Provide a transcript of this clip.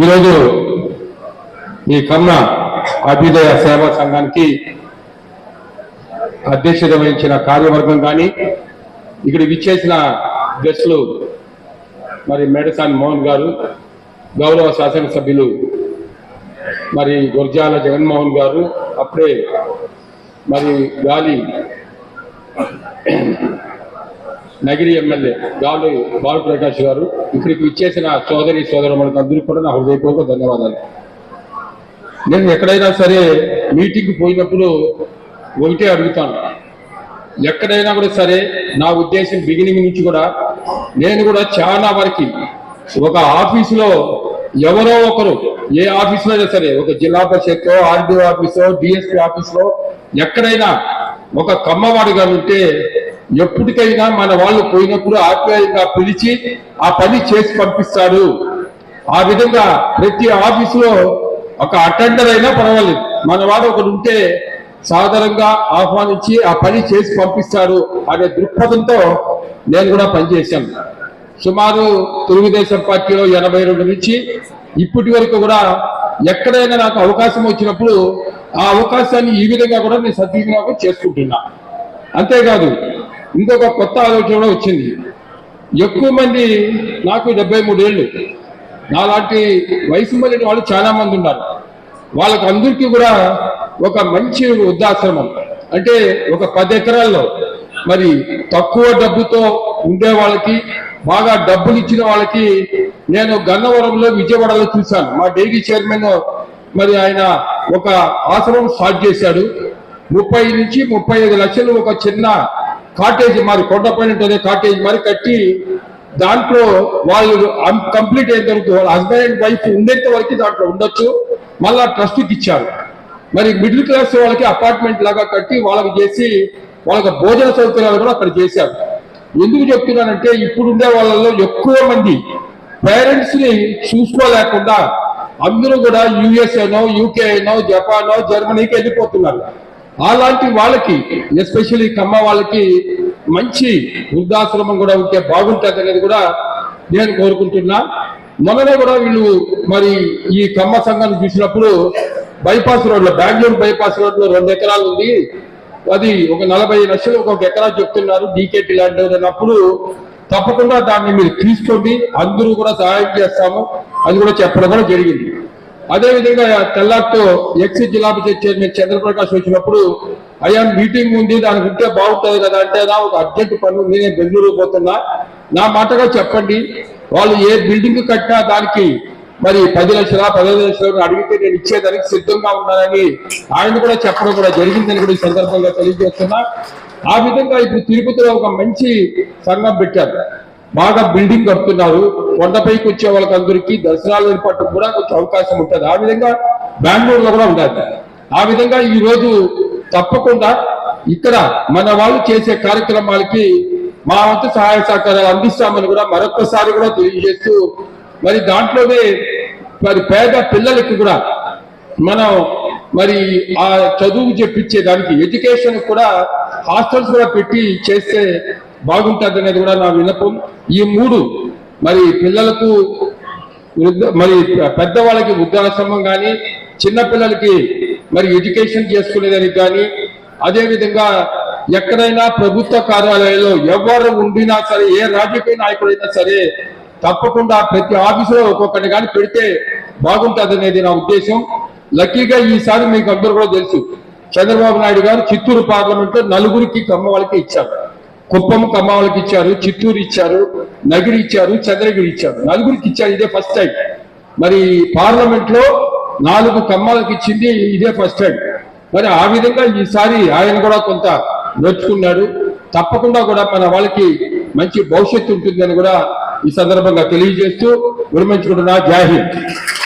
ఈరోజు ఈ కమ్మ అభ్యుదయ సేవా సంఘానికి అధ్యక్షత వహించిన కార్యవర్గం కానీ ఇక్కడ విచ్చేసిన గెస్టులు మరి మేడసాన్ మోహన్ గారు గౌరవ శాసనసభ్యులు మరి గుర్జాల జగన్మోహన్ గారు అప్పుడే మరి గాలి నగిరి ఎమ్మెల్యే గాలి బాలప్రకాష్ గారు ఇక్కడికి ఇచ్చేసిన సోదరి సోదరులకు అందరికీ కూడా నా హృదయపూర్వక ధన్యవాదాలు. నేను ఎక్కడైనా సరే మీటింగ్ పోయినప్పుడు ఒకటే అడుగుతాను. ఎక్కడైనా కూడా సరే నా ఉద్దేశం బిగినింగ్ నుంచి కూడా నేను కూడా చాలా వరకు ఒక ఆఫీసులో ఎవరో ఒకరు ఏ ఆఫీసులో అయినా సరే ఒక జిల్లా పరిషత్ ఆర్డీఓ ఆఫీసో డిఎస్పీ ఆఫీసులో ఎక్కడైనా ఒక కమ్మవాడు గారు ఉంటే ఎప్పటికైనా మన వాళ్ళు పోయినప్పుడు ఆప్యాయంగా పిలిచి ఆ పని చేసి పంపిస్తారు. ఆ విధంగా ప్రతి ఆఫీసులో ఒక అటెండర్ అయినా పర్వాలేదు. మన వాడు ఒకడు ఉంటే సాధారణంగా ఆహ్వానించి ఆ పని చేసి పంపిస్తాడు అనే దృక్పథంతో నేను కూడా పనిచేశాను. సుమారు తెలుగుదేశం పార్టీలో ఎనభై రెండు నుంచి ఇప్పటి వరకు కూడా ఎక్కడైనా నాకు అవకాశం వచ్చినప్పుడు ఆ అవకాశాన్ని ఈ విధంగా కూడా నేను సద్వినియోగం చేసుకుంటున్నా. అంతేకాదు ఇంకొక కొత్త ఆలోచన కూడా వచ్చింది. ఎక్కువ మంది నాకు డెబ్బై మూడేళ్ళు. నాలాంటి వయసు మళ్ళీ వాళ్ళు చాలా మంది ఉన్నారు. వాళ్ళకి అందరికీ కూడా ఒక మంచి వృద్ధాశ్రమం. అంటే ఒక పది ఎకరాల్లో మరి తక్కువ డబ్బుతో ఉండే వాళ్ళకి బాగా డబ్బులు ఇచ్చిన వాళ్ళకి నేను గన్నవరంలో విజయవాడలో చూశాను. మా డైరీ చైర్మన్ మరి ఆయన ఒక ఆశ్రమం స్టార్ట్ చేశాడు. ముప్పై నుంచి ముప్పై ఐదు లక్షలు ఒక చిన్న కాటేజ్ మరి కొండపైన ఉంటుంది కాటేజ్ మరి కట్టి దాంట్లో వాళ్ళు కంప్లీట్ అయిన తర్వాత వాళ్ళ హస్బెండ్ అండ్ వైఫ్ ఉండేంత వరకు దాంట్లో ఉండొచ్చు. మళ్ళా ట్రస్ట్కి ఇచ్చారు. మరి మిడిల్ క్లాస్ వాళ్ళకి అపార్ట్మెంట్ లాగా కట్టి వాళ్ళకి చేసి వాళ్ళకి భోజన సౌకర్యాలు కూడా అక్కడ చేశారు. ఎందుకు చెప్తున్నానంటే ఇప్పుడు ఉండే వాళ్ళలో ఎక్కువ మంది పేరెంట్స్ని చూసుకోలేకుండా అందరూ కూడా యుఎస్ఏనో యూకే అయినో జపానో జర్మనీకి వెళ్ళిపోతున్నారు. అలాంటి వాళ్ళకి ఎస్పెషల్లీ కమ్మ వాళ్ళకి మంచి వృద్ధాశ్రమం కూడా ఉంటే బాగుంటుంది అనేది కూడా నేను కోరుకుంటున్నా. మొన్ననే కూడా వీళ్ళు మరి ఈ కమ్మ సంఘాన్ని చూసినప్పుడు బైపాస్ రోడ్లో బెంగళూరు బైపాస్ రోడ్లో రెండు ఎకరాలు ఉంది. అది ఒక నలభై లక్షలు ఒక ఎకరా చెప్తున్నారు డీకేటీ ల్యాండ్ అన్నప్పుడు తప్పకుండా దాన్ని మీరు తీసుకోండి. అందరూ కూడా సహాయం చేస్తాము. అది కూడా చెప్పడం కూడా జరిగింది. అదే విధంగా తెల్లారితో ఎక్స్ జిల్లా పరిషత్ చైర్మన్ చంద్రప్రకాష్ వచ్చినప్పుడు అయ్యా మీటింగ్ ఉంది దానికి ఉంటే బాగుంటుంది కదా అంటే నా ఒక అర్జెంట్ పని ఉంది నేను బెంగళూరు పోతున్నా. నా మాటగా చెప్పండి. వాళ్ళు ఏ బిల్డింగ్ కట్టినా దానికి మరి పది లక్షల పదహైదు లక్షలు అడిగితే నేను ఇచ్చేదానికి సిద్ధంగా ఉన్నానని ఆయన కూడా చెప్పడం కూడా జరిగిందని కూడా ఈ సందర్భంగా తెలియజేస్తున్నా. ఆ విధంగా ఇప్పుడు తిరుపతిలో ఒక మంచి సంఘం పెట్టారు. బాగా బిల్డింగ్ కడుతున్నారు. కొండపైకి వచ్చే వాళ్ళకి అందరికీ దర్శనాలు ఏర్పాటు కూడా కొంచెం అవకాశం ఉంటుంది. ఆ విధంగా బెంగళూరులో కూడా ఉండాలి. ఆ విధంగా ఈ రోజు తప్పకుండా ఇక్కడ మన వాళ్ళు చేసే కార్యక్రమాలకి మా వంతు సహాయ సహకారాలు అందిస్తామని కూడా మరొకసారి కూడా తెలియజేస్తూ మరి దాంట్లోనే మరి పేద పిల్లలకి కూడా మనం మరి ఆ చదువు చెప్పించే దానికి ఎడ్యుకేషన్ కూడా హాస్టల్స్ కూడా పెట్టి చేస్తే బాగుంటుంది అనేది కూడా నా విన్నపం. ఈ మూడు మరి పిల్లలకు వృద్ధ మరి పెద్దవాళ్ళకి వృద్ధాశ్రమం కానీ చిన్నపిల్లలకి మరి ఎడ్యుకేషన్ చేసుకునేదానికి కానీ అదేవిధంగా ఎక్కడైనా ప్రభుత్వ కార్యాలయంలో ఎవరు ఉండినా సరే ఏ రాజకీయ నాయకుడైనా సరే తప్పకుండా ప్రతి ఆఫీసులో ఒక్కొక్కటి కానీ పెడితే బాగుంటుంది అనేది నా ఉద్దేశం. లక్కీగా ఈసారి మీకు అందరూ కూడా తెలుసు. చంద్రబాబు నాయుడు గారు చిత్తూరు పార్లమెంట్లో నలుగురికి కమ్మ వాళ్ళకి ఇచ్చారు. కుప్పం కమ్మ వాళ్ళకి ఇచ్చారు చిత్తూరు ఇచ్చారు నగిరి ఇచ్చారు చంద్రగిరి ఇచ్చారు. నలుగురికి ఇచ్చారు ఇదే ఫస్ట్ టైం మరి పార్లమెంట్లో నాలుగు కమ్మాలకు ఇచ్చింది ఇదే ఫస్ట్ టైం మరి ఆ విధంగా ఈసారి ఆయన కూడా కొంత నొచ్చుకున్నాడు. తప్పకుండా కూడా మన వాళ్ళకి మంచి భవిష్యత్తు ఉంటుందని కూడా ఈ సందర్భంగా తెలియజేస్తూ విరమించుకుంటున్నా. జై